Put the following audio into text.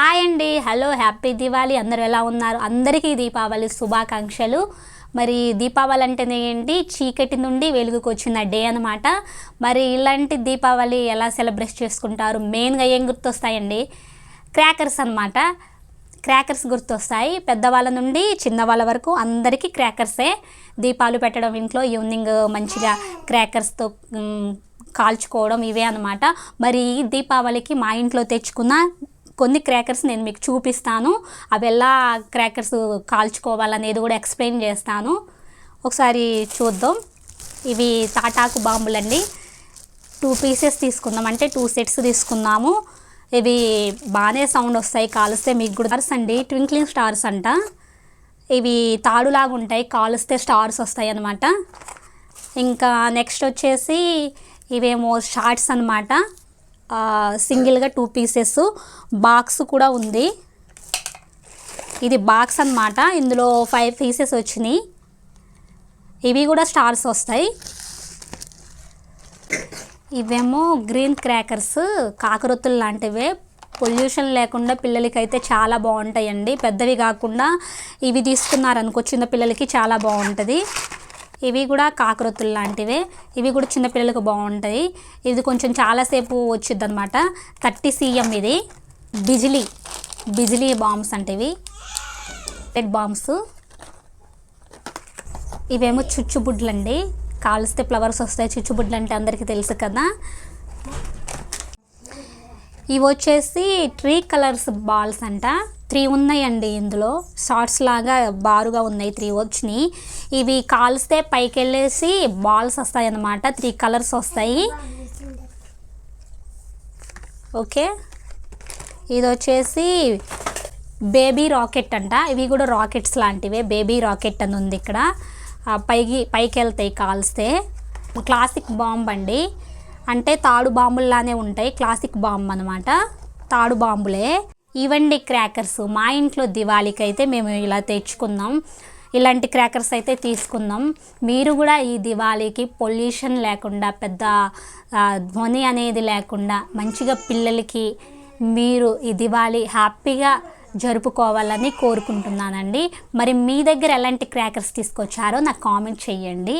Hi అండి. Hello happy Diwali. అందరూ ఎలా ఉన్నారు? అందరికీ దీపావళి శుభాకాంక్షలు. మరి దీపావళి అంటేనే ఏంటి? చీకటి నుండి వెలుగుకు వచ్చిన డే అనమాట మరి ఇలాంటి దీపావళి ఎలా సెలబ్రేట్ చేసుకుంటారు? మెయిన్గా ఏం గుర్తొస్తాయండి? క్రాకర్స్ అనమాట క్రాకర్స్ గుర్తొస్తాయి. పెద్దవాళ్ళ నుండి చిన్నవాళ్ళ వరకు అందరికీ క్రాకర్సే. దీపాలు పెట్టడం ఇంట్లో ఈవినింగ్ మంచిగా క్రాకర్స్తో కాల్చుకోవడం ఇవే అనమాట మరి ఈ దీపావళికి మా ఇంట్లో తెచ్చుకున్న కొన్ని క్రాకర్స్ నేను మీకు చూపిస్తాను. అవి ఎలా క్రాకర్స్ కాల్చుకోవాలనేది కూడా ఎక్స్ప్లెయిన్ చేస్తాను. ఒకసారి చూద్దాం. ఇవి తాటాకు బాంబులండి. టూ పీసెస్ తీసుకుందాం. అంటే టూ సెట్స్ తీసుకుందాము ఇవి బాగానే సౌండ్ వస్తాయి. కాలుస్తే మీకు కూడా స్టార్స్ అండి. ట్వింక్లింగ్ స్టార్స్ అంట. ఇవి తాడులాగా ఉంటాయి. కాలుస్తే స్టార్స్ వస్తాయి అన్నమాట. ఇంకా నెక్స్ట్ వచ్చేసి ఇవేమో షార్ట్స్ అనమాట సింగిల్గా టూ పీసెస్ బాక్స్ కూడా ఉంది. ఇది బాక్స్ అన్నమాట. ఇందులో ఫైవ్ పీసెస్ వచ్చినాయి. ఇవి కూడా స్టార్స్ వస్తాయి. ఇవేమో గ్రీన్ క్రాకర్స్ కాకరొత్తులు లాంటివే. పొల్యూషన్ లేకుండా పిల్లలకైతే చాలా బాగుంటాయండి. పెద్దవి కాకుండా ఇవి తీసుకున్నారనుకో చిన్న పిల్లలకి చాలా బాగుంటుంది. ఇవి కూడా కాకరొత్తులు లాంటివే. ఇవి కూడా చిన్నపిల్లలకు బాగుంటాయి. ఇది కొంచెం చాలాసేపు వచ్చింది అనమాట థర్టీ సీఎం ఇది. బిజిలీ బిజిలీ బాంబ్స్ అంటే ఇవి. రెడ్ బాంబ్స్ ఇవేమో చుచ్చుబుడ్లు అండి కాలుస్తే ఫ్లవర్స్ వస్తాయి. చుచ్చుబుడ్లు అంటే అందరికీ తెలుసు కదా. ఇవి వచ్చేసి ట్రీ కలర్స్ బాల్స్ అంట. త్రీ ఉన్నాయండి ఇందులో. షార్ట్స్ లాగా బారుగా ఉన్నాయి త్రీ వచ్చినాయి. ఇవి కాల్స్తే పైకి వెళ్ళేసి బాల్స్ వస్తాయి అన్నమాట త్రీ కలర్స్ వస్తాయి. ఓకే. ఇది వచ్చేసి బేబీ రాకెట్ అంట. ఇవి కూడా రాకెట్స్ లాంటివే. బేబీ రాకెట్ అని ఉంది ఇక్కడ. పైకి పైకి వెళ్తాయి కాల్స్తే. క్లాసిక్ బాంబ్ అండి. అంటే తాడు బాంబుల్లానే ఉంటాయి. క్లాసిక్ బాంబ్ అనమాట తాడు బాంబులే. ఇవండి క్రాకర్స్ మా ఇంట్లో దివాళీకి అయితే మేము ఇలా తెచ్చుకుందాం. ఇలాంటి క్రాకర్స్ అయితే తీసుకుందాం. మీరు కూడా ఈ దివాళీకి పొల్యూషన్ లేకుండా పెద్ద ధ్వని అనేది లేకుండా మంచిగా పిల్లలకి మీరు ఈ దివాళీ హ్యాపీగా జరుపుకోవాలని కోరుకుంటున్నానండి. మరి మీ దగ్గర ఎలాంటి క్రాకర్స్ తీసుకొచ్చారో నాకు కామెంట్ చేయండి.